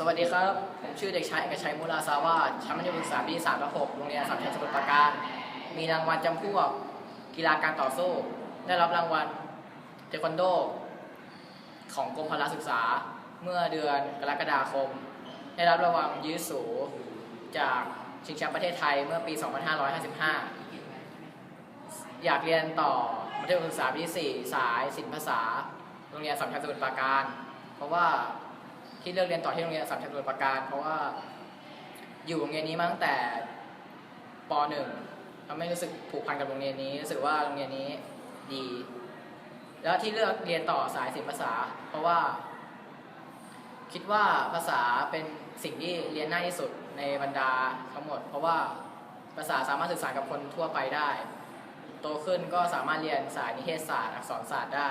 สวัสดีครับ ผมชื่อเด็กชายเอกชัยมุลาสาวาชั้นมัธยมศึกษาปีที่3และ6โรงเรียนสสัมชัญสมุทรปราการ มีรางวัลจำพวกกีฬาการต่อสู้ ได้รับรางวัลเทควันโด ของกรมพละศึกษาเมื่อเดือนกรกฎาคม ได้รับรางวัลยื้อสูจากชิงแชมป์ประเทศไทยเมื่อปี 2555 อยากเรียนต่อมัธยมศึกษาปีที่4สายศิลปภาษา โรงเรียนสสัมชัญสมุทรปราการ เพราะว่า ที่เลือกเรียนต่อที่โรงเรียนสัมชัญสมุทรปราการ เพราะว่าอยู่โรงเรียนนี้มาตั้งแต่ป .1 ทำให้รู้สึกผูกพันกับโรงเรียนนี้รู้สึกว่าโรงเรียนนี้ดี แล้วที่เลือกเรียนต่อสายศิลปภาษา เพราะว่า คิดว่าภาษาเป็นสิ่งที่เรียนง่ายที่สุดในบรรดาทั้งหมด เพราะว่าภาษาสามารถสื่อสารกับคนทั่วไปได้ โตขึ้นก็สามารถเรียนสายนิเทศศาสตร์ อักษรศาสตร์ได้